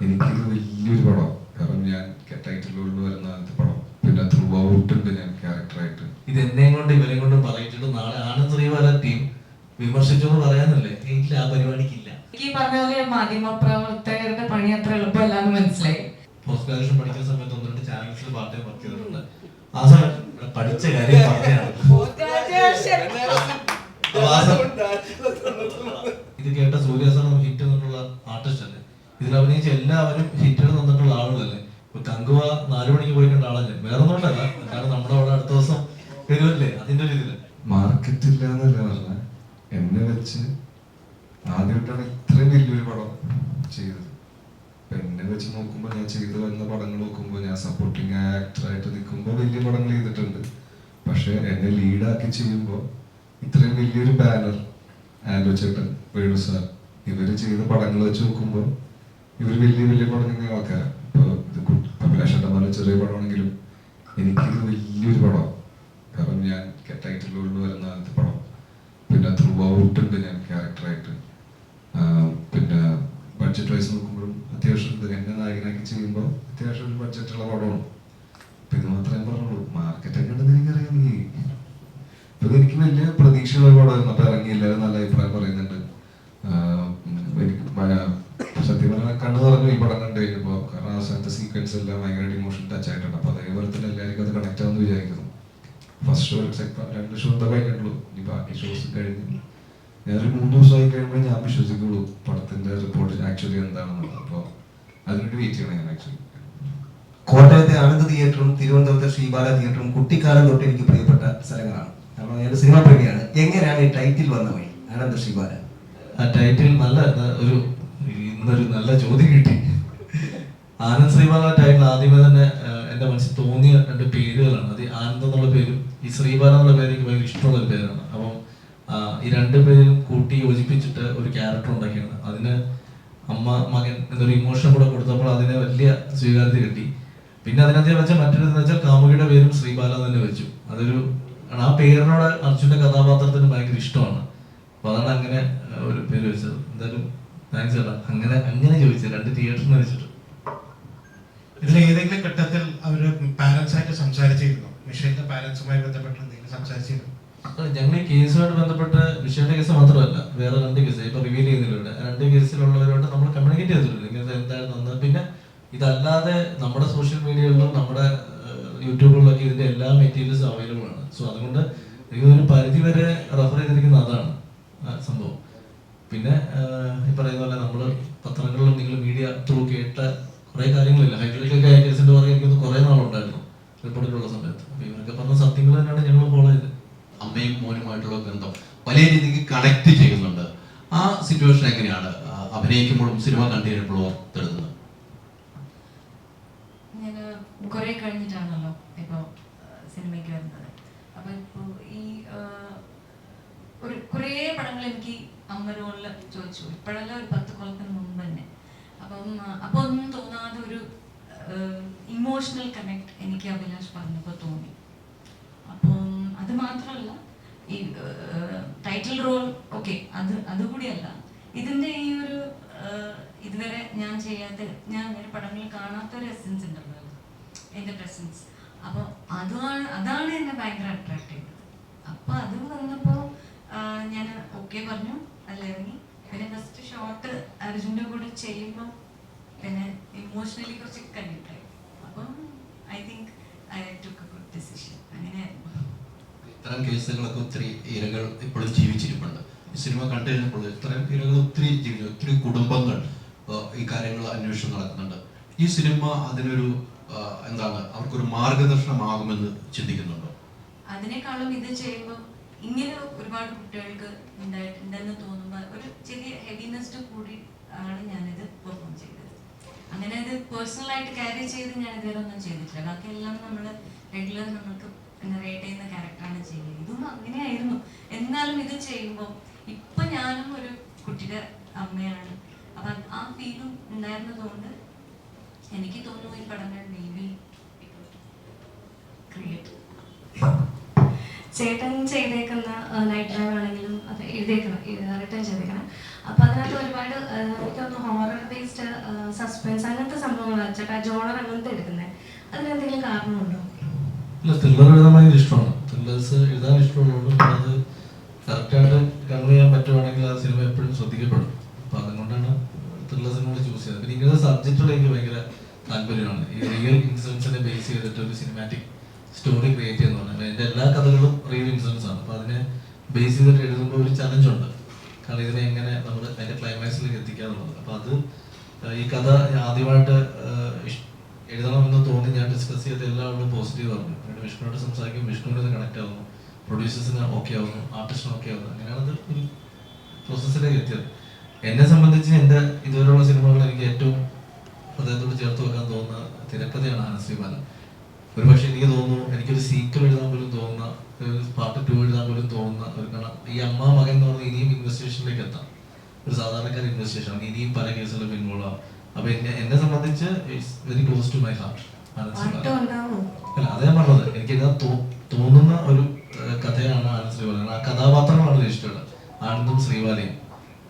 എനിക്കിത് വലിയൊരു പടം. കാരണം ഞാൻ ടൈറ്റിലോട് വരുന്ന ആദ്യത്തെ പടം. പിന്നെ ത്രൂ ഔട്ട് ഉണ്ട് ഞാൻ ക്യാരക്ടറായിട്ട് ഇത് എന്നെയും കൊണ്ട് ഇവരെയും കൊണ്ട് പറയിച്ചിട്ട് നാളെ ആനന്ദ് ശ്രീവാല ടീം വിമർശിച്ചു എന്ന് പറയാനല്ലേ എനിക്ക് ആ പരിപാടിക്കില്ല. എനിക്ക് ഈ പറഞ്ഞ പോലെ മാധ്യമ പ്രവർത്തകരുടെ പണി അത്ര എളുപ്പമല്ല എന്ന് മനസ്സിലായി. പോസ്റ്റ് ഗ്രാജുവേഷൻ പഠിക്കുന്ന സമയത്ത് ഒന്ന് രണ്ട് ചാനൽസിൽ പാർട്ട് ടൈം വർക്ക് ചെയ്തിട്ടുണ്ട്. ആ സമയത്ത് പഠിച്ച കാര്യം പറഞ്ഞാണ് അപ്പൊ ആ സമ- ഇത് കേട്ട സൂര്യാസനം ഹിറ്റ് തന്നിട്ടുള്ള ആർട്ടിസ്റ്റ് അല്ലേ ഇതിൽ അഭിനയിച്ച എല്ലാവരും ഹിറ്റുകൾ തന്നിട്ടുള്ള ആളുകളല്ലേ? ഇപ്പൊ തങ്കുവ നാലു മണിക്ക് പോയി കണ്ട ആളല്ലേ? വേറെ ഒന്നുകൊണ്ടല്ല കാരണം നമ്മുടെ അവിടെ അടുത്ത ദിവസം വരുമല്ലേ അതിന്റെ ഒരു ഇതിൽ. മാർക്കറ്റ് ഇല്ല എന്നല്ല പറഞ്ഞ. എന്നെ വെച്ച് ആദ്യമായിട്ടാണ് ഇത്രയും വലിയൊരു പടം ചെയ്തത്. എന്നെ വെച്ച് നോക്കുമ്പോൾ ഞാൻ ചെയ്തു വരുന്ന പടങ്ങൾ നോക്കുമ്പോൾ ഞാൻ സപ്പോർട്ടിങ് ആക്ടറായിട്ട് നിൽക്കുമ്പോൾ വലിയ പടങ്ങൾ ചെയ്തിട്ടുണ്ട്. പക്ഷെ എന്നെ ലീഡാക്കി ചെയ്യുമ്പോൾ ഇത്രയും വലിയൊരു ബാനർ ആൻഡോ ചേട്ടൻ വേണു സാർ ഇവർ ചെയ്ത പടങ്ങൾ വെച്ച് നോക്കുമ്പോൾ ഇവർ വലിയ വലിയ പടങ്ങൾ ആൾക്കാരാണ് ഇപ്പോൾ ഇത് ചെറിയ പടമാണെങ്കിലും എനിക്കിത് വലിയൊരു പടമാണ് കാരണം ഞാൻ ടൈറ്റിലോട് വരുന്ന ആദ്യത്തെ പടം. പിന്നെ ത്രൂ ഔട്ട് ഉണ്ട് ഞാൻ ക്യാരക്ടറായിട്ട്. പിന്നെ ബഡ്ജറ്റ് വൈസ് നോക്കുമ്പോഴും അത്യാവശ്യം എന്നെ നായകനാക്കി ചെയ്യുമ്പോൾ അത്യാവശ്യം ഒരു ബഡ്ജറ്റുള്ള പടമാണ് അപ്പൊ ഇത് മാത്രമേ പറഞ്ഞുള്ളൂ മാർക്കറ്റ് ഒക്കെ ഉണ്ടെന്ന് എനിക്കറിയാം നീ ഇപ്പൊ എനിക്ക് വലിയ പ്രതീക്ഷയുള്ള പടമായിരുന്നു അപ്പൊ ഇറങ്ങി എല്ലാവരും നല്ല അഭിപ്രായം പറയുന്നുണ്ട് ആഹ് ഉം എനിക്ക് മ- സത്യം പറഞ്ഞാൽ കണ്ണു പറഞ്ഞു ഈ പടം കണ്ടു കഴിഞ്ഞപ്പോ കാരണം അവസാനത്തെ സീക്വൻസ് എല്ലാം ഭയങ്കരമായിട്ട് ഇമോഷൻ ടച്ച് ആയിട്ടുണ്ട് അപ്പൊ അതേപോലെ തന്നെ എല്ലാവർക്കും അത് കണക്ട് ആവുമെന്ന് വിചാരിക്കുന്നു. ഫസ്റ്റ് ഷോ രണ്ട് ഷോ എന്താ കഴിഞ്ഞിട്ടുള്ളൂ? ഇനി ബാക്കി ഷോസ് കഴിഞ്ഞ്. ഞാനൊരു മൂന്ന് ദിവസമായി കഴിയുമ്പോൾ ഞാൻ വിശ്വസിക്കുള്ളൂ പടത്തിന്റെ റിപ്പോർട്ട് ആക്ച്വലി എന്താണെന്നുള്ളത്. അപ്പോൾ അതിനുവേണ്ടി വെയിറ്റ് ചെയ്യണം ഞാൻ ആക്ച്വലി കോട്ടയത്തെ ആനന്ദ് തിയേറ്ററും തിരുവനന്തപുരത്തെ ശ്രീബാല തിയേറ്ററും കുട്ടിക്കാലം തൊട്ട് എനിക്ക് പ്രിയപ്പെട്ട സ്ഥലങ്ങളാണ്. കാരണം ഞാൻ സിനിമ പ്രേമിയാണ്. എങ്ങനെയാണ് ഈ ടൈറ്റിൽ വന്ന വഴി? ആനന്ദ് ശ്രീബാല. ആ ടൈറ്റിൽ നല്ല ഒരു ഇന്നൊരു നല്ല ചോദ്യം കിട്ടി. ആനന്ദ് ശ്രീബാല ടൈറ്റിൽ ആദ്യമേ തന്നെ എന്റെ മനസ്സിൽ തോന്നിയ രണ്ട് പേരുകളാണ്. അത് ആനന്ദ് എന്നുള്ള പേരും ഈ ശ്രീബാല എന്നുള്ള പേര് എനിക്ക് ഭയങ്കര ഇഷ്ടമുള്ള ഒരു പേരാണ്. അപ്പം ഈ രണ്ട് പേരും കൂട്ടി യോജിപ്പിച്ചിട്ട് ഒരു ക്യാരക്ടർ ഉണ്ടാക്കിയാണ്. അതിന് അമ്മ മകൻ എന്നൊരു ഇമോഷൻ കൂടെ കൊടുത്തപ്പോൾ അതിന് വലിയ സ്വീകാര്യത കിട്ടി. പിന്നെ അതിനകത്ത് വെച്ച മറ്റൊരു വെച്ചാൽ കാമുകിയുടെ പേരും ശ്രീബാല തന്നെ വെച്ചു. അതൊരു ആ പേരിനോട് അർജുന്റെ കഥാപാത്രത്തിന് ഭയങ്കര ഇഷ്ടമാണ്. അപ്പൊ അതാണ് അങ്ങനെ ഒരു പേര് വെച്ചത്. എന്തായാലും താങ്ക്സ് ചേട്ടാ. അങ്ങനെ അങ്ങനെ ചോദിച്ചത് രണ്ട് തിയേറ്ററിന് വെച്ചിട്ട്. ഇതിൽ ഏതെങ്കിലും ഘട്ടത്തിൽ അവർ പാരന്റ്സ് ആയിട്ട് സംസാരിച്ചിരുന്നു? മിഷേലിന്റെ പാരന്റ്സുമായി ബന്ധപ്പെട്ട് എന്തെങ്കിലും സംസാരിച്ചിരുന്നു? ഞങ്ങൾ ഈ കേസുമായിട്ട് ബന്ധപ്പെട്ട് വിഷയയുടെ കേസ് മാത്രമല്ല വേറെ രണ്ട് കേസ് ഇപ്പൊ റിവീൽ ചെയ്യുന്നതിലൂടെ രണ്ട് കേസിലുള്ളവരോട് നമ്മൾ കമ്മ്യൂണിക്കേറ്റ് ചെയ്തിട്ടുണ്ട്. ഇങ്ങനത്തെ എന്തായിരുന്നു അന്ന് പിന്നെ ഇതല്ലാതെ നമ്മുടെ സോഷ്യൽ മീഡിയകളിലും നമ്മുടെ യൂട്യൂബിലൊക്കെ ഇതിന്റെ എല്ലാ മെറ്റീരിയൽസും അവൈലബിൾ ആണ്. സോ അതുകൊണ്ട് ഇതൊരു പരിധി വരെ റെഫർ ചെയ്തിരിക്കുന്ന അതാണ് സംഭവം. പിന്നെ ഈ പറയുന്ന പോലെ നമ്മൾ പത്രങ്ങളിലും നിങ്ങൾ മീഡിയ ത്രൂ കേട്ട കുറെ കാര്യങ്ങളില്ല. ഹൈഡ്രോളിക്കൊക്കെ കേസിന്റെ പുറകെ എനിക്കൊന്ന് കുറേ നാളുണ്ടായിരുന്നു റിപ്പോർട്ടിലുള്ള സമയത്ത്. അപ്പൊ ഇവരൊക്കെ പറഞ്ഞ സത്യങ്ങൾ തന്നെയാണ് ഞങ്ങൾ ഫോളോ ചെയ്തത്. അമ്മയും മോനുമായിട്ടുള്ള ബന്ധം വലിയ രീതിക്ക് കണക്ട് ചെയ്യുന്നുണ്ട്. ആ സിറ്റുവേഷൻ എങ്ങനെയാണ്? അഭിനയിക്കുമ്പോഴും സിനിമ കണ്ടു കഴിയുമ്പോഴും ടൈറ്റിൽ റോൾ ഓക്കെ അത് അതുകൂടിയല്ല ഇതിന്റെ ഈ ഒരു ഇതുവരെ ഞാൻ ചെയ്യാത്ത ഞാൻ അങ്ങനെ പടങ്ങളിൽ കാണാത്ത ഒരു എസെൻസ് ഉണ്ടല്ലോ എന്റെ പ്രസൻസ് അപ്പോൾ അതാണ് അതാണ് എന്നെ ഭയങ്കര അട്രാക്ട് ചെയ്തത്. അപ്പോൾ അത് വന്നപ്പോൾ ഞാൻ ഓക്കെ പറഞ്ഞു അതിലിറങ്ങി പിന്നെ ഫസ്റ്റ് ഷോട്ട് അർജുന്റെ കൂടെ ചെയ്യുമ്പോൾ പിന്നെ ഇമോഷണലി കുറച്ച് കണ്ടിട്ടായി അപ്പം I think I took good decision അങ്ങനെയായിരുന്നു. ഇത്തരം കേസുകളൊക്കെ ഒത്തിരി ഇരകൾ ഇപ്പോഴും സിനിമ കണ്ടു കഴിഞ്ഞപ്പോൾ ഇത്തരം ഇരകൾ ഒത്തിരി ജീവിതം ഒത്തിരി കുടുംബങ്ങൾ ഈ കാര്യങ്ങൾ അന്വേഷണം നടക്കുന്നുണ്ട് ഈ സിനിമ അതിനൊരു എന്താണ് അവർക്കൊരു മാർഗദർശനമാകുമെന്ന് ചിന്തിക്കുന്നുണ്ടോ? അതിനേക്കാളും ഇത് ചെയ്യുമ്പോൾ ഇങ്ങനെ ഒരുപാട് കുട്ടികൾക്ക് ഉണ്ടായിട്ടുണ്ടെന്ന് തോന്നുമ്പോൾ ഒരു ചെറിയ ഹെവിനെസ് കൂടി ആണ് ഞാനിത് പെർഫോം ചെയ്തത്. അങ്ങനെ ഇത് പേഴ്സണലായിട്ട് ക്യാരി ചെയ്ത് ഞാൻ ഇതുവരെ ഒന്നും ചെയ്തിട്ടില്ല. ബാക്കിയെല്ലാം നമ്മൾ റെഗുലർ നമ്മൾക്ക് റേറ്റ് ചെയ്യുന്ന ക്യാരക്ടറാണ് ചെയ്യുന്നത്. ഇതും അങ്ങനെയായിരുന്നു. എന്നാലും ഇത് ചെയ്യുമ്പോൾ ഇപ്പൊ ഞാനും ഒരു കുട്ടിയുടെ അമ്മയാണ്. അപ്പൊ ആ ഫീലും ഉണ്ടായിരുന്നതുകൊണ്ട് എനിക്ക് തോന്നുന്നു ഈ പടങ്ങൾ മേബി ക്രിയേറ്റ് ചേട്ടൻ ചെയ്തേക്കുന്ന നൈറ്റ് ഡ്രൈവ് ആണെങ്കിലും അത് എഴുതേക്കണം റിട്ടേൺ ചെയ്തേക്കണം. അപ്പൊ അതിനകത്ത് ഒരുപാട് എനിക്കൊന്ന് എനിക്ക് തോന്നുന്നു ഹോറർ ബേസ്ഡ് സസ്പെൻസ് അങ്ങനത്തെ സംഭവങ്ങൾ ചേട്ടാ ജോണർ അങ്ങനത്തെ എടുക്കുന്നത് അതിനെന്തെങ്കിലും കാരണമുണ്ടോ? ഇല്ല തില്ലർ എഴുതാൻ ഭയങ്കര ഇഷ്ടമാണ്. തില്ലേഴ്സ് എഴുതാൻ ഇഷ്ടമുള്ളതുകൊണ്ട് അത് കറക്റ്റായിട്ട് കവർ ചെയ്യാൻ പറ്റുവാണെങ്കിൽ ആ സിനിമ എപ്പോഴും ശ്രദ്ധിക്കപ്പെടും. അപ്പൊ അതുകൊണ്ടാണ് ത്രില്ലർ സിനിമ ചൂസ് ചെയ്തത്. പിന്നെ ഇങ്ങനത്തെ സബ്ജക്റ്റുകൾ എനിക്ക് ഭയങ്കര താല്പര്യമാണ്. ഈ റിയൽ ഇൻസിഡൻസിനെ ബേസ് ചെയ്തിട്ട് ഒരു സിനിമാറ്റിക് സ്റ്റോറി ക്രിയേറ്റ് ചെയ്യുന്ന പറഞ്ഞാൽ എന്റെ എല്ലാ കഥകളും റിയൽ ഇൻസിഡൻസ് ആണ്. അപ്പൊ അതിനെ ബേസ് ചെയ്തിട്ട് എഴുതുമ്പോൾ ഒരു ചലഞ്ച് ഉണ്ട്. കാരണം ഇതിനെ എങ്ങനെ നമ്മൾ അതിന്റെ ക്ലൈമാക്സിലേക്ക് എത്തിക്കാന്നുള്ളത്. അപ്പൊ അത് ഈ കഥ ആദ്യമായിട്ട് എഴുതണമെന്ന് തോന്നി ഞാൻ ഡിസ്കസ് ചെയ്ത എല്ലാവരും പോസിറ്റീവ് പറഞ്ഞു. വിഷ്ണുവിനോട് സംസാരിക്കും. വിഷ്ണുവിനോട് കണക്ട് ആവുന്നു. പ്രൊഡ്യൂസേഴ്സിന് ഓക്കെ ആവുന്നു ആർട്ടിസ്റ്റിന് ഓക്കെ ആവുന്നു. അങ്ങനെയാണ് അത് ഒരു പ്രോസസ്സിലേക്ക് എത്തിയത്. എന്നെ സംബന്ധിച്ച് എന്റെ ഇതുവരെയുള്ള സിനിമകൾ എനിക്ക് ഏറ്റവും ഹൃദയത്തോട് ചേർത്ത് വെക്കാൻ തോന്നുന്ന തിരക്കഥയാണ് ആനശ്രീബാലൻ ഒരു പക്ഷേ എനിക്ക് തോന്നുന്നു എനിക്കൊരു സീക്വൽ എഴുതാൻ പോലും തോന്നുന്ന ഒരു പാർട്ട് ടു എഴുതാൻ പോലും തോന്നുന്ന ഒരു കാരണം ഈ അമ്മ മകൻ എന്ന് പറഞ്ഞാൽ ഇനിയും ഇൻവെസ്റ്റിഗേഷനിലേക്ക് എത്താം. ഒരു സാധാരണക്കാർ ഇൻവെസ്റ്റിഗേഷൻ ആണ്. ഇനിയും പല കേസുകളും ഇൻവോൾവ് ആവും. അപ്പൊ എന്നെ എന്നെ സംബന്ധിച്ച് it's very close to my heart അല്ല അതേ പറഞ്ഞത്. എനിക്ക് തോന്നുന്ന ഒരു കഥയാണ് ആനന്ദ് ശ്രീവാലി ആ കഥാപാത്രമാണ് രജിസ്റ്റേർഡ് ആനന്ദും ശ്രീവാലിയും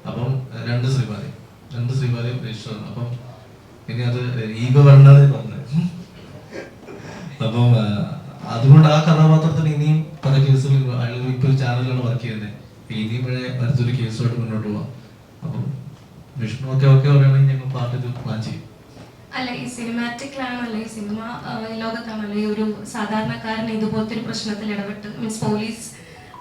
അപ്പം രണ്ട് ശ്രീവാലി രണ്ട് ശ്രീവാലിയും രജിസ്റ്റേർഡ് അപ്പം ഇനി അത് ഈഗോ വേണ്ടത് പറഞ്ഞത് അപ്പം അതുകൊണ്ട് ആ കഥാപാത്രത്തിന് ഇനിയും പല കേസുകളിൽ അയാൾ ഇപ്പൊ ഒരു ചാനലിലാണ് വർക്ക് ചെയ്യുന്നത്. ഇനിയും അടുത്തൊരു കേസുമായിട്ട് മുന്നോട്ട് പോവാം. അപ്പം വിഷ്ണു ഒക്കെ ഒക്കെ പറയുകയാണെങ്കിൽ ഞങ്ങൾ പാർട്ടി പ്ലാൻ ചെയ്യും. അല്ല ഈ അല്ലെങ്കിൽ ഈ സിനിമ ലോകത്താണ് അല്ലെങ്കിൽ ഒരു സാധാരണക്കാരൻ ഇതുപോലത്തെ ഒരു പ്രശ്നത്തിൽ ഇടപെട്ട് മീൻസ് പോലീസ്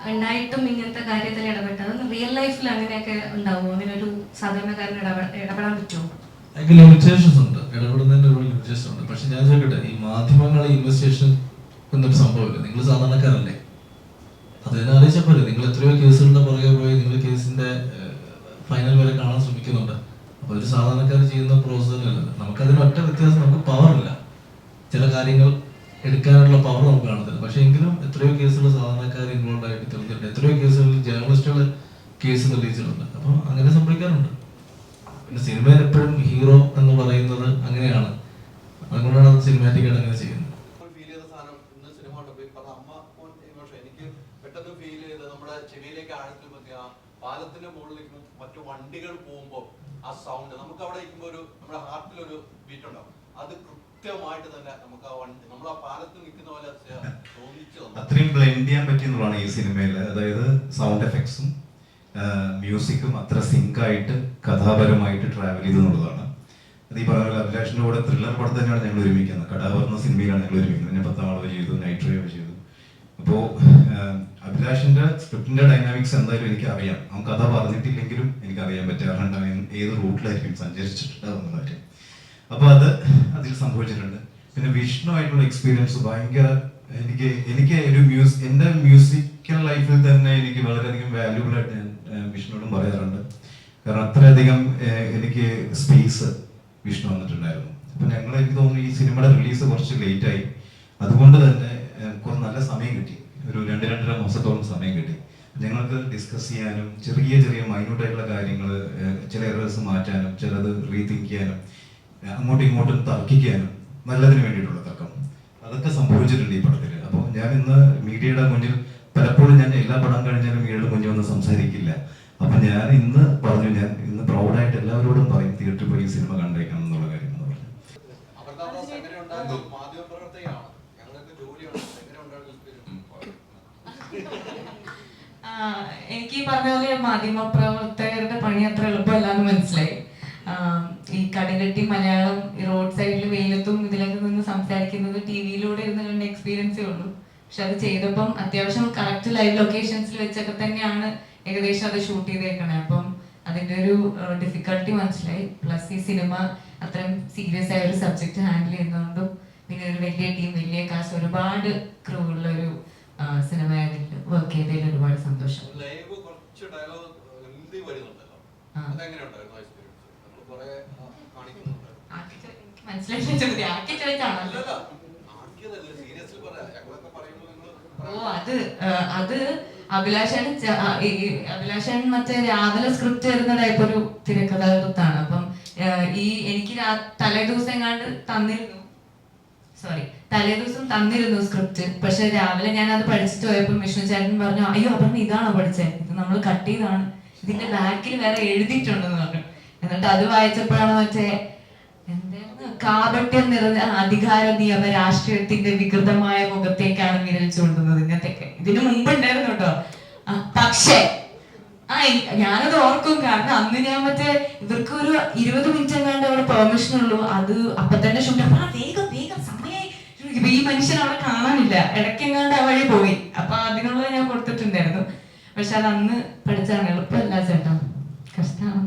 ഉണ്ടായിട്ടും ഇങ്ങനത്തെ കാര്യത്തിൽ ഇടപെട്ട് അത് റിയൽ ലൈഫിൽ അങ്ങനെയൊക്കെ ഉണ്ടാവുമോ? അങ്ങനെ ഒരു സാധാരണക്കാരൻ ഇടപെ- ഇടപെടാൻ പറ്റുമോ? എനിക്ക് ലിമിറ്റേഷൻസ് ഉണ്ട്. ഇടപെടുന്നതിന്റെ ഒരു ലിമിറ്റേഷൻ ഉണ്ട്. പക്ഷെ ഞാൻ ചോദിക്കട്ടെ ഈ മാധ്യമങ്ങളെ ഇൻവെസ്റ്റിഗേഷൻ എന്നൊരു സംഭവമില്ല? നിങ്ങൾ സാധാരണക്കാരല്ലേ? അതിനെ ആലോചിച്ചപ്പോലെ നിങ്ങൾ എത്രയോ കേസുകളുടെ പുറകെ പോയി നിങ്ങൾ കേസിന്റെ ഫൈനൽ വരെ കാണാൻ ശ്രമിക്കുന്നുണ്ട്. ഒരു സാധാരണക്കാർ ചെയ്യുന്ന പ്രോസസ്സല്ല നമുക്കതിന് ഒറ്റ വ്യത്യാസം നമുക്ക് പവറില്ല ചില കാര്യങ്ങൾ എടുക്കാനുള്ള പവർ നമുക്ക് കാണത്തില്ല. പക്ഷെ എങ്കിലും എത്രയോ കേസുകൾ സാധാരണക്കാർ ഇൻവോൾവ് ആയിട്ട് തെളിഞ്ഞിട്ടുണ്ട് എത്രയോ കേസുകളിൽ ജേർണലിസ്റ്റുകൾ കേസ് തെളിയിച്ചിട്ടുണ്ട്. അപ്പൊ അങ്ങനെ സംഭവിക്കാറുണ്ട്. പിന്നെ സിനിമയിൽ എപ്പോഴും ഹീറോ എന്ന് പറയുന്നത് അങ്ങനെയാണ്. അതുകൊണ്ടാണ് അത് സിനിമാറ്റിക് ആയിട്ട് അങ്ങനെ ചെയ്യുന്നത്. പെട്ടെന്ന് ഫീൽ ചെവിയിലേക്ക് ആഴത്തിൽ പറ്റി ആ പാലത്തിന്റെ മുകളിലേക്കും മറ്റു വണ്ടികൾ പോകുമ്പോൾ ആ സൗണ്ട് നമുക്ക് അവിടെ ഇരിക്കുമ്പോൾ ഒരു നമ്മുടെ ഹാർട്ടിൽ ഒരു ബീറ്റ് ഉണ്ടാവും. അത് കൃത്യമായിട്ട് തന്നെ നമുക്ക് ആ വണ്ടി നമ്മൾ ആ പാലത്തിൽ നിൽക്കുന്ന പോലെ തോന്നിച്ചു അത്രയും ബ്ലെൻഡ് ചെയ്യാൻ പറ്റിയെന്നുള്ളതാണ് ഈ സിനിമയിൽ. അതായത് സൗണ്ട് എഫക്ട്സും മ്യൂസിക്കും അത്ര സിങ്ക് ആയിട്ട് കഥാപരമായിട്ട് ട്രാവൽ ചെയ്തു എന്നുള്ളതാണ് അത് ഈ പറഞ്ഞ പോലെ അഭിലാഷിന്റെ കൂടെ ത്രില്ലർ പടം തന്നെയാണ് ഞങ്ങൾ ഒരുമിക്കുന്നത്. കടാവർന്ന സിനിമയിലാണ് ഞങ്ങൾ ഒരുമിക്കുന്നത്. ഞാൻ പത്താം അളവ് ചെയ്തു നൈറ്റ് ചെയ്തു അപ്പോൾ അഭിലാഷിന്റെ സ്ക്രിപ്റ്റിന്റെ ഡൈനാമിക്സ് എന്തായാലും എനിക്ക് അറിയാം അവൻ കഥ പറഞ്ഞിട്ടില്ലെങ്കിലും എനിക്ക് അറിയാൻ പറ്റും അവൻ ഏത് റൂട്ടിലായിരിക്കും സഞ്ചരിച്ചിട്ടുണ്ടാവുന്ന കാര്യം. അപ്പോൾ അത് അതിൽ സംഭവിച്ചിട്ടുണ്ട്. പിന്നെ വിഷ്ണു ആയിട്ടുള്ള എക്സ്പീരിയൻസ് ഭയങ്കര എനിക്ക് എനിക്ക് ഒരു മ്യൂസ് എന്റെ മ്യൂസിക്കൽ ലൈഫിൽ തന്നെ എനിക്ക് വളരെയധികം വാല്യൂബിൾ ആയിട്ട് ഞാൻ വിഷ്ണുവിനോടും പറയാറുണ്ട്. കാരണം അത്രയധികം എനിക്ക് സ്പേസ് വിഷ്ണു വന്നിട്ടുണ്ടായിരുന്നു അപ്പൊ ഞങ്ങൾ എനിക്ക് തോന്നുന്നു ഈ സിനിമയുടെ റിലീസ് കുറച്ച് ലേറ്റായി അതുകൊണ്ട് തന്നെ കുറച്ച് നല്ല സമയം കിട്ടി. ഒരു രണ്ട് രണ്ടര മാസത്തോളം സമയം കിട്ടി. ഞങ്ങൾക്ക് ഡിസ്കസ് ചെയ്യാനും ചെറിയ ചെറിയ മൈന്യൂട്ട് ആയിട്ടുള്ള കാര്യങ്ങൾ ചില എറേഴ്സ് മാറ്റാനും ചിലത് റീതിങ്ക് ചെയ്യാനും അങ്ങോട്ടും ഇങ്ങോട്ടും തർക്കിക്കാനും നല്ലതിന് വേണ്ടിയിട്ടുള്ള തർക്കം. അതൊക്കെ സംഭവിച്ചിട്ടുണ്ട് ഈ പടത്തിൽ അപ്പോൾ ഞാൻ ഇന്ന് മീഡിയയുടെ മുന്നിൽ പലപ്പോഴും ഞാൻ എല്ലാ പടം കഴിഞ്ഞാലും മീഡിയയുടെ മുന്നിൽ ഒന്ന് സംസാരിക്കില്ല. അപ്പൊ ഞാൻ ഇന്ന് പറഞ്ഞു ഞാൻ ഇന്ന് പ്രൗഡായിട്ട് എല്ലാവരോടും പറയും തിയേറ്ററിൽ പോയി സിനിമ കണ്ടേക്കണം എന്നുള്ള കാര്യം പറഞ്ഞു. എനിക്ക് പറഞ്ഞ പോലെ മാധ്യമ പ്രവർത്തകരുടെ പണി അത്ര എളുപ്പമല്ലാന്ന് മനസ്സിലായി. ഈ കടുകട്ടി മലയാളം റോഡ് സൈഡിൽ വെയിലത്തും ഇതിലൊക്കെ നിന്ന് സംസാരിക്കുന്നത് ടി വിയിലൂടെ ഇരുന്ന് കണ്ട എക്സ്പീരിയൻസേ ഉള്ളൂ. പക്ഷെ അത് ചെയ്തപ്പം അത്യാവശ്യം കറക്റ്റ് ലൈവ് ലൊക്കേഷൻസിൽ വെച്ചൊക്കെ തന്നെയാണ് ഏകദേശം അത് ഷൂട്ട് ചെയ്തേക്കണേ. അപ്പം അതിന്റെ ഒരു ഡിഫിക്കൽട്ടി മനസ്സിലായി. പ്ലസ് ഈ സിനിമ അത്രയും സീരിയസ് ആയ ഒരു സബ്ജക്ട് ഹാൻഡിൽ ചെയ്യുന്നതുകൊണ്ടും പിന്നെ ഒരു വലിയ ടീം വലിയ കാശ് ഒരുപാട് ക്രൂ ഉള്ള ഒരു സിനിമ വർക്ക് ചെയ്തതിൽ ഒരുപാട് സന്തോഷം. മനസ്സിലായില്ല ചോദ്യം ആക്കി ചോദിച്ചാണല്ലോ. ഓ അത് അത് അഭിലാഷൻ ഈ അഭിലാഷൻ മറ്റേ രാവിലെ സ്ക്രിപ്റ്റ് വരുന്ന ടൈപ്പ് ഒരു തിരക്കഥാകൃത്താണ് അപ്പം ഈ എനിക്ക് തലേ ദിവസം എങ്ങാണ്ട് തന്നിരുന്നു. സോറി തലേ ദിവസം തന്നിരുന്നു സ്ക്രിപ്റ്റ് പക്ഷെ രാവിലെ ഞാൻ അത് പഠിച്ചിട്ട് പോയപ്പോൾ വിഷ്ണു ചേട്ടൻ പറഞ്ഞു അയ്യോ അപ്പം ഇതാണോ പഠിച്ചേ? ഇത് നമ്മൾ കട്ട് ചെയ്താണ് ഇതിന്റെ ബാക്കിൽ വേറെ എഴുതിയിട്ടുണ്ടെന്ന് പറഞ്ഞു. എന്നിട്ട് അത് വായിച്ചപ്പോഴാണ് മറ്റേ കാപട്യം നിറഞ്ഞ അധികാര നിയമ രാഷ്ട്രീയത്തിന്റെ വികൃതമായ മുഖത്തേക്കാണ് വിരൽ ചൂണ്ടുന്നത്. ഇങ്ങനത്തെയൊക്കെ. ഇതിനു മുമ്പ് ഉണ്ടായിരുന്നു കേട്ടോ. പക്ഷേ ആ ഞാനത് ഓർക്കും. കാരണം അന്ന് ഞാൻ മറ്റേ ഇവർക്ക് ഒരു ഇരുപത് മിനിറ്റ് എങ്ങാണ്ട് അവിടെ പെർമിഷൻ ഉള്ളൂ. അത് അപ്പൊ തന്നെ അപ്പൊ വേഗം വേഗം ഇപ്പൊ ഈ മനുഷ്യൻ അവിടെ കാണാനില്ല. ഇടയ്ക്കെങ്ങാണ്ട് ആ വഴി പോയി. അപ്പൊ അതിനുള്ളത് ഞാൻ കൊടുത്തിട്ടുണ്ടായിരുന്നു. പക്ഷെ അത് അന്ന് പഠിച്ചാണ് എളുപ്പമല്ല ചേട്ടാ. കഷ്ടമാണ്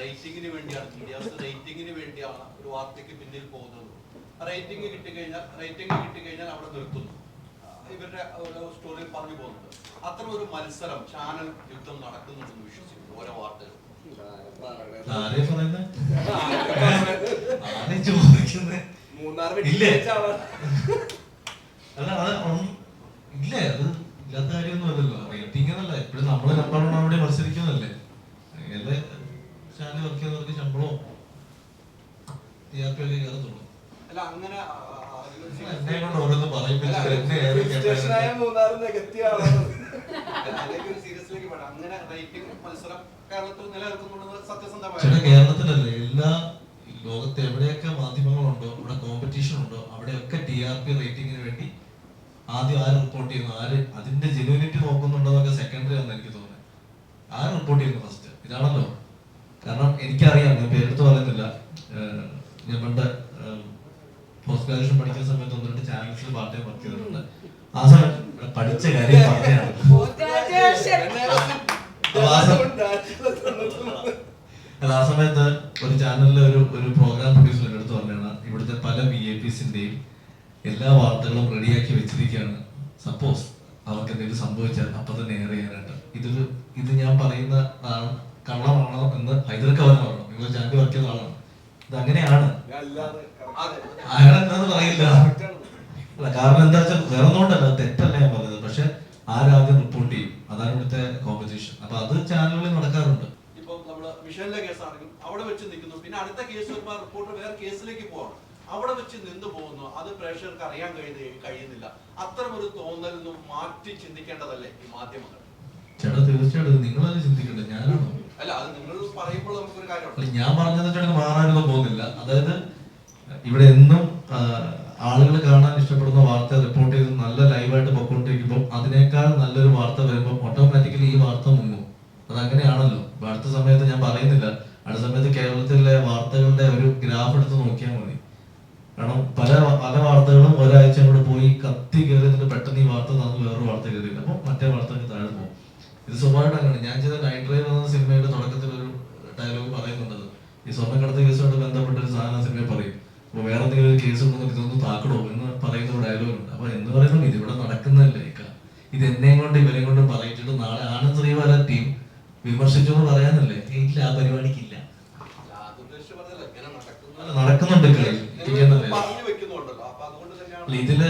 റേറ്റിംഗിന് മീഡിയാസ് ഒരു പിന്നിൽ റേറ്റിംഗ് റേറ്റിംഗ് അവിടെ നിർത്തുന്നു. ഇവരുടെ ഓരോ സ്റ്റോറി പറഞ്ഞു പോകുന്നുണ്ട്. അത്തരം ഒരു മത്സരം ചാനൽ യുദ്ധം നടക്കുന്നുണ്ടെന്ന് വിശ്വസിക്കുന്നു. ഓരോ വാർത്തകൾ അല്ല അത് ഇല്ല അത് ഇല്ലാത്ത കാര്യമൊന്നും അല്ലല്ലോ. റേറ്റിംഗ് എന്നല്ല എപ്പോഴും നമ്മൾ വൺ അവിടെ മത്സരിക്കുന്നതല്ലേ? എല്ലാ ചാനൽ വർക്ക് ചെയ്യുന്നവർക്ക് ശമ്പളവും ടി ആർ പി ഒക്കെ കയറത്തുള്ളൂ. അല്ല അങ്ങനെ എന്നെ കൊണ്ട് ഓരോന്ന് പറയിപ്പിച്ചിട്ട് എന്നെ ഏറെ കേട്ടാൽ അല്ലെങ്കിൽ ഒരു സീരിയസിലേക്ക് വേണം അങ്ങനെ റേറ്റിംഗ് മത്സരം കേരളത്തിൽ നിലനിൽക്കുന്നുള്ളത് ചേട്ടാ കേരളത്തിലല്ലേ എല്ലാ ലോകത്ത് എവിടെയൊക്കെ മാധ്യമങ്ങളുണ്ടോ അവിടെ കോമ്പറ്റീഷൻ ഉണ്ടോ അവിടെയൊക്കെ ടി ആർ പി റേറ്റിംഗിന് വേണ്ടി ആദ്യം ആര് റിപ്പോർട്ട് ചെയ്യുന്നു? ആര് അതിന്റെ ജെനുവിനിറ്റി നോക്കുന്നുണ്ടോന്നൊക്കെ സെക്കൻഡറി ആണെന്ന് എനിക്ക് തോന്നുന്നത്. ആര് റിപ്പോർട്ട് ചെയ്യുന്നു ഫസ്റ്റ് ഇതാണല്ലോ. കാരണം എനിക്കറിയാം ഞാൻ പേരെടുത്ത് പറയുന്നില്ല. ഞാൻ പണ്ട് പോസ്റ്റ് ഗ്രാജുവേഷൻ പഠിക്കുന്ന സമയത്ത് ഒന്ന് രണ്ട് ചാനൽസിൽ പാർട്ടി വർക്ക് ചെയ്തിട്ടുണ്ട്. ആ സമയത്ത് പഠിച്ച കാര്യം പറഞ്ഞാണ് അപ്പൊ ആ സമയത്ത് അല്ല ആ സമയത്ത് ഒരു ചാനലിലെ ഒരു ഒരു പ്രോഗ്രാം പ്രൊഡ്യൂസർ എന്റെ അടുത്ത് പറഞ്ഞാണ് ഇവിടുത്തെ പല വി എ പിസിന്റെയും എല്ലാ വാർത്തകളും റെഡിയാക്കി വെച്ചിരിക്കുകയാണ്. സപ്പോസ് അവർക്ക് എന്തെങ്കിലും സംഭവിച്ചാൽ അപ്പൊ തന്നെ എയർ ചെയ്യാനായിട്ട്. ഇതൊരു ഇത് ഞാൻ പറയുന്ന ആണ് കള്ളമാണോ എന്ന് ഹൈദർക്ക് അവൻ പറഞ്ഞു നിങ്ങൾ ചാനൽ വർക്ക് ആളാണ്. ഇത് അങ്ങനെയാണ് അയാൾ എന്താന്ന് പറയില്ല. അല്ല കാരണം എന്താ വെച്ചാൽ വേറെ ഒന്നുകൊണ്ടല്ല തെറ്റല്ല ഞാൻ പറഞ്ഞത്. പക്ഷെ ആരാദ്യം റിപ്പോർട്ട് ചെയ്യും. അതാണ് ഇവിടുത്തെ കോമ്പറ്റീഷൻ അപ്പൊ അത് ചാനലുകളിൽ നടക്കാറുണ്ട്. നമ്മൾ മിഷനിലെ കേസാണെങ്കിലും അവിടെ വെച്ച് നിൽക്കുന്നു. പിന്നെ അടുത്ത കേസ് വരുമ്പോൾ റിപ്പോർട്ടർ വേറെ കേസിലേക്ക് പോവാണ്. അവിടെ വെച്ച് നിന്ന് പോകുന്നു. അത് പ്രേക്ഷകർക്ക് അറിയാൻ കഴിയുന്ന കഴിയുന്നില്ല. അത്തരം ഒരു തോന്നലിൽ നിന്നും മാറ്റി ചിന്തിക്കേണ്ടതല്ലേ ഈ മാധ്യമങ്ങൾ? ചേട്ടാ തീർച്ചയായിട്ടും നിങ്ങളത് ചിന്തിക്കണ്ടേ ഞാനാണോ? അല്ല അത് നിങ്ങൾ പറയുമ്പോൾ നമുക്കൊരു കാര്യമുണ്ട്. ഞാൻ പറഞ്ഞത് വെച്ചാൽ മാറാനൊന്നും പോകുന്നില്ല. അതായത് ഇവിടെ എന്നും ആളുകൾ കാണാൻ ഇഷ്ടപ്പെടുന്ന വാർത്ത റിപ്പോർട്ട് ചെയ്ത് നല്ല ലൈവായിട്ട് പൊക്കോണ്ടിരിക്കുമ്പോൾ അതിനേക്കാൾ നല്ലൊരു വാർത്ത വരുമ്പോൾ ഓട്ടോമാറ്റിക്കലി ഈ വാർത്ത മുങ്ങും. അതങ്ങനെയാണല്ലോ. അടുത്ത സമയത്ത് ഞാൻ പറയുന്നില്ല. അടുത്ത സമയത്ത് കേരളത്തിലെ വാർത്തകളുടെ ഒരു ഗ്രാഫ് എടുത്ത് നോക്കിയാൽ മതി. കാരണം പല പല വാർത്തകളും ഒരാഴ്ച കൂടെ പോയി കത്തി കയറി എന്നിട്ട് പെട്ടെന്ന് ഈ വാർത്ത തന്നു വേറൊരു വാർത്ത കയറിയില്ല അപ്പോൾ മറ്റേ വാർത്തയ്ക്ക് താഴെ പോകും ഇത് സ്വഭാവമായിട്ട് അങ്ങനെ ഞാൻ ചെയ്ത നൈറ്റ് ഡ്രൈവ് എന്ന സിനിമയുടെ തുടക്കത്തിൽ ഒരു ഡയലോഗ് പറയുന്നുണ്ടത് ഈ സ്വർണക്കടത്ത് കേസുമായിട്ട് ബന്ധപ്പെട്ട ഒരു സാധനം സിനിമയെ പറയും. അപ്പൊ വേറെ എന്തെങ്കിലും ഒരു കേസ് ഉണ്ടെങ്കിൽ ഇതൊന്ന് താക്കടോ എന്ന് പറയുന്ന ഒരു ഡയലോഗ് ഉണ്ട്. അപ്പൊ എന്ന് പറയുന്നത് ഇതിവിടെ നടക്കുന്നതല്ലേ. ഇത് എന്നെയും കൊണ്ട് ഇവരെയും കൊണ്ട് പറയിച്ചിട്ട് നാളെ ആനന്ദ് ശ്രീവാല ടീം വിമർശിച്ചു എന്ന് പറയാനല്ലേ? എനിക്ക് ആ പരിപാടിക്കില്ല. നടക്കുന്നുണ്ട് ഇതിൽ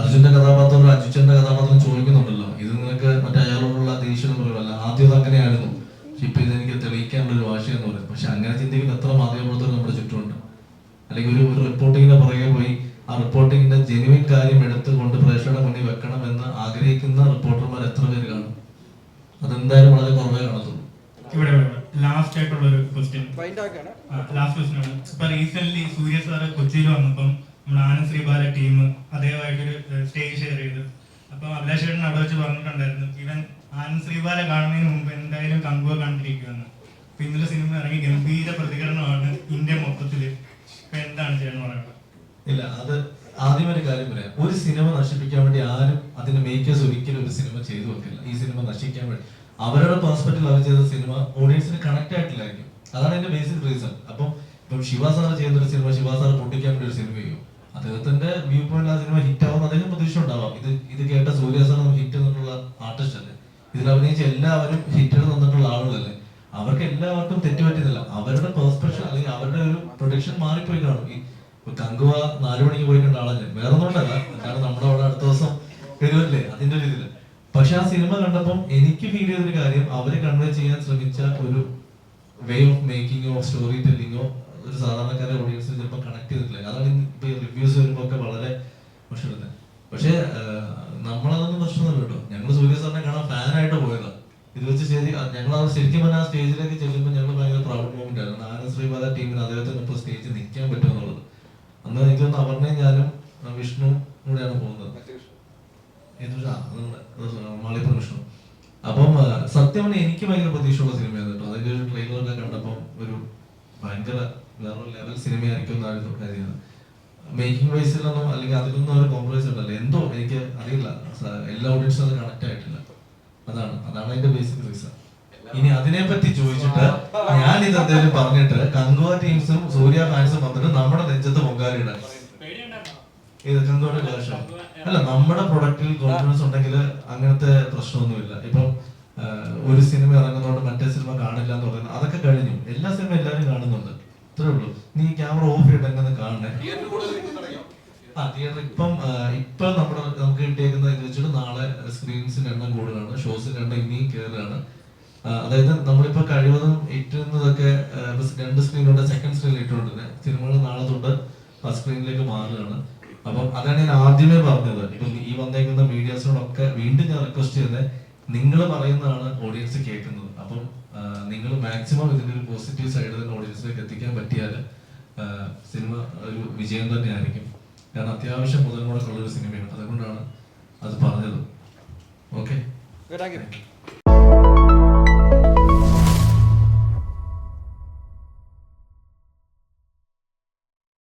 അർജുന്റെ കഥാപാത്രം അജിച്ചന്റെ കഥാപാത്രം ചോദിക്കുന്നുണ്ടല്ലോ. ഇത് നിങ്ങൾക്ക് മറ്റേ അയാളോടുള്ള ദേഷ്യം എന്ന് പറയുമല്ല ആദ്യം അങ്ങനെയായിരുന്നു ഇപ്പൊ ഇത് എനിക്ക് തെളിയിക്കാനുള്ള ഒരു വാശിയെന്ന് പറയും. പക്ഷെ അങ്ങനെ ചിന്തിക്കുന്ന എത്ര മാധ്യമപ്രവർത്തകർ നമ്മുടെ ചുറ്റുമുണ്ട്. അല്ലെങ്കിൽ ഒരു ഒരു റിപ്പോർട്ടിങ്ങിന്റെ പുറകെ പോയി ആ റിപ്പോർട്ടിങ്ങിന്റെ ജെനുവിൻ കാര്യം എടുത്തുകൊണ്ട് പ്രേക്ഷകരുടെ മുന്നിൽ വെക്കണം എന്ന് ആഗ്രഹിക്കുന്ന റിപ്പോർട്ടർമാർ എത്ര പേര് കാണും? അതെന്തായാലും വളരെ കുറവേ കാണത്തുള്ളൂ. ഇവിടെ ലാസ്റ്റ് ആയിട്ടുള്ള ഒരു ക്വസ്റ്റ്യൻ ലാസ്റ്റ് ക്വസ്റ്റ്യൻ ആണ്. ഇപ്പൊ റീസെന്റ് സൂര്യ സാറ് കൊച്ചിയിൽ വന്നപ്പം നമ്മുടെ ആനന്ദ് ശ്രീബാല ടീം അതേമായിട്ടൊരു സ്റ്റേജ് ഷെയർ ചെയ്തു. അപ്പൊ അഭിലാഷേട്ടൻ അവിടെ വെച്ച് പറഞ്ഞിട്ടുണ്ടായിരുന്നു ഇവൻ ആനന്ദ് ശ്രീബാല കാണുന്നതിന് മുമ്പ് എന്തായാലും കങ്കുവ കണ്ടിരിക്കുമെന്ന് അപ്പൊ ഇന്നലെ സിനിമ ഇറങ്ങി ഗംഭീര പ്രതികരണമാണ് ഇന്ത്യ മൊത്തത്തിൽ. ഇപ്പൊ എന്താണ് ചേട്ടൻ പറയുന്നത്? ഇല്ല അത് ആദ്യം ഒരു കാര്യം പറയാം. ഒരു സിനിമ നശിപ്പിക്കാൻ വേണ്ടി ആരും അതിന്റെ മേക്കേഴ്സ് ഒരിക്കലും ഒരു സിനിമ ചെയ്തു വെക്കില്ല. ഈ സിനിമ നശിക്കാൻ വേണ്ടി. അവരുടെ പെർസ്പെക്ടിൽ അവർ ചെയ്ത സിനിമ ഓഡിയൻസിന് കണക്ട് ആയിട്ടില്ലായിരിക്കും. അതാണ് എന്റെ ബേസിക് റീസൺ അപ്പം ഇപ്പം ശിവ ചെയ്യുന്ന ഒരു സിനിമ ശിവ സാർ പൊട്ടിക്കാൻ വേണ്ടി ഒരു സിനിമ ചെയ്യും. അദ്ദേഹത്തിന്റെ വ്യൂ പോയിന്റ് ആ സിനിമ ഹിറ്റ് ആവുന്ന അദ്ദേഹം പ്രതീക്ഷ ഉണ്ടാവാം ഇത് ഇത് കേട്ട സൂര്യ സാർ ഹിറ്റ് എന്നുള്ള ആർട്ടിസ്റ്റ് അല്ലേ? ഇതിൽ അഭിനയിച്ച എല്ലാവരും ഹിറ്റ് തന്നിട്ടുള്ള ആളുകളല്ലേ? അവർക്ക് എല്ലാവർക്കും തെറ്റുപറ്റുന്നില്ല അവരുടെ പെർസ്പെക്ഷൻ അല്ലെങ്കിൽ അവരുടെ ഒരു പ്രൊഡക്ഷൻ മാറിപ്പോയി കാണും. ഇപ്പൊ നാലു മണിക്ക് പോയി കണ്ട ആളല്ലേ? വേറെ ഒന്നുകൊണ്ടല്ല കാരണം നമ്മുടെ അവിടെ അടുത്ത ദിവസം വരുമല്ലേ അതിന്റെ ഒരു ഇതിൽ. പക്ഷെ ആ സിനിമ കണ്ടപ്പം എനിക്ക് ഫീൽ ചെയ്തൊരു കാര്യം അവർ കൺവേ ചെയ്യാൻ ശ്രമിച്ച ഒരു വേ ഓഫ് മേക്കിങ്ങോ സ്റ്റോറി ടെല്ലിങ്ങോ ഒരു സാധാരണക്കാരെ ഓഡിയൻസിന് ചിലപ്പോൾ കണക്ട് ചെയ്തിട്ടില്ല. അതാണ് ഇപ്പൊ റിവ്യൂസ് വരുമ്പോ ഒക്കെ വളരെ മോശം പക്ഷേ നമ്മളതൊന്നും പ്രശ്നമൊന്നുമില്ല കേട്ടോ. ഞങ്ങൾ സൂര്യ സാറിനെ കാണാൻ ഫാനായിട്ട് പോയതാണ് ഇത് വെച്ച് ശരി ഞങ്ങൾ ശരിക്കും പറഞ്ഞാൽ ആ സ്റ്റേജിലേക്ക് ചെല്ലുമ്പോൾ ഞങ്ങൾ ഭയങ്കര പ്രൗഡ് മൂവ്മെന്റ് ആയിരുന്നു. ആനന്ദ് ശ്രീപാദ ടീമിന് അദ്ദേഹത്തിന് ഇപ്പോൾ സ്റ്റേജിൽ നിൽക്കാൻ പറ്റുമെന്നുള്ളത്. അന്ന് എനിക്ക് തോന്നുന്നു അപർണയും ഞാനും വിഷ്ണു കൂടെയാണ് പോകുന്നത്. മാളിപ്പുറം വിഷ്ണു. അപ്പം സത്യമാണ് സത്യം എനിക്ക് ഭയങ്കര പ്രതീക്ഷയുള്ള സിനിമയാണ് കേട്ടോ. അതിന്റെ ഒരു ട്രെയിലറൊക്കെ കണ്ടപ്പോൾ ഒരു ഭയങ്കര വേറെ ലെവൽ സിനിമയായിരിക്കും എന്നായിരുന്നു കരുതിയത്. മേക്കിംഗ് വൈസിലൊന്നും അല്ലെങ്കിൽ അതിലൊന്നും ഒരു കോംപ്രമൈസ് ഉണ്ടല്ലോ. എന്തോ എനിക്ക് അറിയില്ല. എല്ലാ ഓഡിയൻസും അത് കണക്ട് ആയിട്ടില്ല. അതാണ്. അതാണ് അതിന്റെ ബേസിക് റീസൺ ഇനി അതിനെ പറ്റി ചോദിച്ചിട്ട് ഞാൻ ഇത് എന്തെങ്കിലും പറഞ്ഞിട്ട് കങ്കുവ ടീംസും സൂര്യ ഫാൻസും വന്നിട്ട് കങ്കുവയുടെ കളക്ഷൻ അല്ല നമ്മുടെ പ്രൊഡക്റ്റിൽ കോൺഫിഡൻസ് ഉണ്ടെങ്കിൽ അങ്ങനത്തെ പ്രശ്നമൊന്നുമില്ല. ഇപ്പം ഒരു സിനിമ ഇറങ്ങുന്നതുകൊണ്ട് മറ്റേ സിനിമ കാണില്ല എന്ന് പറയുന്നത് അതൊക്കെ കഴിഞ്ഞു. എല്ലാ സിനിമ എല്ലാവരും കാണുന്നുണ്ട്. ഇത്രേ ഉള്ളൂ. നീ ക്യാമറ ഓഫ് ചെയ്തിട്ട് എങ്ങനെ കാണണേ? ആ തിയേറ്റർ ഇപ്പം ഇപ്പൊ നമ്മുടെ നമുക്ക് കിട്ടിയേക്കുന്ന വെച്ചിട്ട് നാളെ സ്ക്രീൻസിന്റെ എണ്ണം കൂടുതലാണ്. ഷോസിന്റെ എണ്ണം ഇനിയും കയറുകയാണ്. അതായത് നമ്മളിപ്പോ കഴിവതും ഇട്ടിരുന്നതൊക്കെ രണ്ട് സ്ക്രീനിലൂടെ സെക്കൻഡ് സ്ക്രീനിൽ ഇട്ടുകൊണ്ടിരുന്നത് സിനിമകൾ നാളെ തൊട്ട് ഫസ്റ്റ് സ്ക്രീനിലേക്ക് മാറുകയാണ്. അപ്പം അതാണ് ഞാൻ ആദ്യമേ പറഞ്ഞത്. ഇപ്പം ഈ വന്നേക്കുന്ന മീഡിയാസിനോടൊക്കെ വീണ്ടും ഞാൻ റിക്വസ്റ്റ് ചെയ്യുന്നത് നിങ്ങൾ പറയുന്നതാണ് ഓഡിയൻസ് കേൾക്കുന്നത്. അപ്പം നിങ്ങൾ മാക്സിമം ഇതിന്റെ ഒരു പോസിറ്റീവ് സൈഡ് തന്നെ ഓഡിയൻസിലേക്ക് എത്തിക്കാൻ പറ്റിയാൽ സിനിമ ഒരു വിജയം തന്നെയായിരിക്കും. കാരണം അത്യാവശ്യം മുതൽ മുടക്കുള്ള ഒരു സിനിമയാണ്. അതുകൊണ്ടാണ് അത് പറഞ്ഞത്. ഓക്കെ?